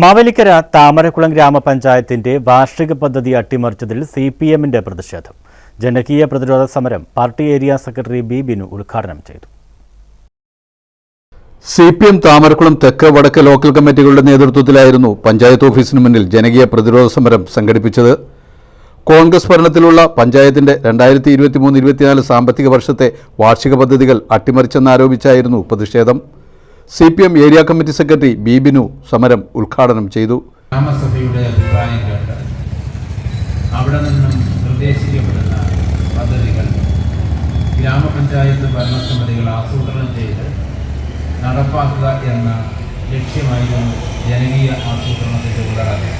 മാവേലിക്കര താമരക്കുളം ഗ്രാമപഞ്ചായത്തിന്റെ വാർഷിക പദ്ധതി അട്ടിമറിച്ചതിൽ സി പി എമ്മിന്റെ പ്രതിഷേധം. ജനകീയ പ്രതിരോധ സമരം party area secretary B Binu ഉദ്ഘാടനം ചെയ്തു. സി പി എം താമരക്കുളം തെക്ക് വടക്ക് ലോക്കൽ കമ്മിറ്റികളുടെ നേതൃത്വത്തിലായിരുന്നു പഞ്ചായത്ത് ഓഫീസിന് മുന്നിൽ ജനകീയ പ്രതിരോധ സമരം സംഘടിപ്പിച്ചത്. കോൺഗ്രസ് ഭരണത്തിലുള്ള പഞ്ചായത്തിന്റെ രണ്ടായിരത്തി ഇരുപത്തിമൂന്ന് ഇരുപത്തിനാല് സാമ്പത്തിക വർഷത്തെ വാർഷിക പദ്ധതികൾ അട്ടിമറിച്ചെന്നാരോപിച്ചായിരുന്നു പ്രതിഷേധം. C P M area committee secretary B Binu സമരം ഉദ്ഘാടനം ചെയ്തു. ഗ്രാമസഭയുടെ അഭിപ്രായം കേട്ട് അവിടെ നിന്നും നിർദ്ദേശിക്കപ്പെടുന്ന പദ്ധതികൾ ഗ്രാമപഞ്ചായത്ത് ഭരണസമിതികൾ ആസൂത്രണം ചെയ്ത് നടപ്പാക്കുക എന്ന ലക്ഷ്യമായിരുന്നു ജനകീയ ആസൂത്രണത്തിന്റെ ഉള്ളടക്കം.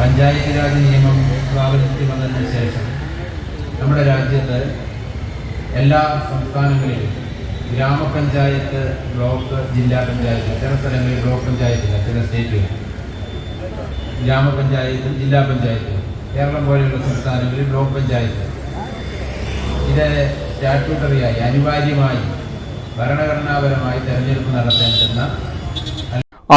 പഞ്ചായത്ത് രാജ് നിയമം പ്രാബല്യത്തിൽ വന്നതിന് ശേഷം നമ്മുടെ രാജ്യത്ത് എല്ലാ സംസ്ഥാനങ്ങളിലും ഗ്രാമപഞ്ചായത്ത് ബ്ലോക്ക് ജില്ലാ പഞ്ചായത്ത് ചില സ്ഥലങ്ങളിൽ ബ്ലോക്ക് പഞ്ചായത്തില്ല ചില സ്റ്റേറ്റുകൾ. ഗ്രാമപഞ്ചായത്തും ജില്ലാ പഞ്ചായത്തും. കേരളം പോലെയുള്ള സംസ്ഥാനങ്ങളിൽ ബ്ലോക്ക് പഞ്ചായത്ത്. ഇത് സ്റ്റാറ്റ്യൂട്ടറിയായി അനിവാര്യമായി ഭരണഘടനാപരമായി തെരഞ്ഞെടുപ്പ് നടത്തേണ്ടുന്ന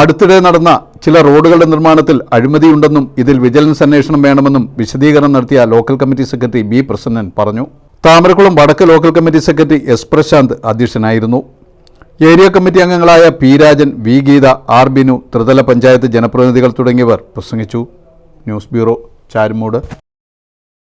അടുത്തിടെ നടന്ന ചില റോഡുകളുടെ നിർമ്മാണത്തിൽ അഴിമതിയുണ്ടെന്നും ഇതിൽ വിജിലൻസ് അന്വേഷണം വേണമെന്നും വിശദീകരണം നടത്തിയ local committee secretary B Prasannan പറഞ്ഞു. താമരക്കുളം വടക്ക് local committee secretary S Prashanth അധ്യക്ഷനായിരുന്നു. ഏരിയ കമ്മിറ്റി അംഗങ്ങളായ P Rajan V Geetha R Binu ത്രിതല പഞ്ചായത്ത് ജനപ്രതിനിധികൾ തുടങ്ങിയവർ പ്രസംഗിച്ചു. News bureau Charummood.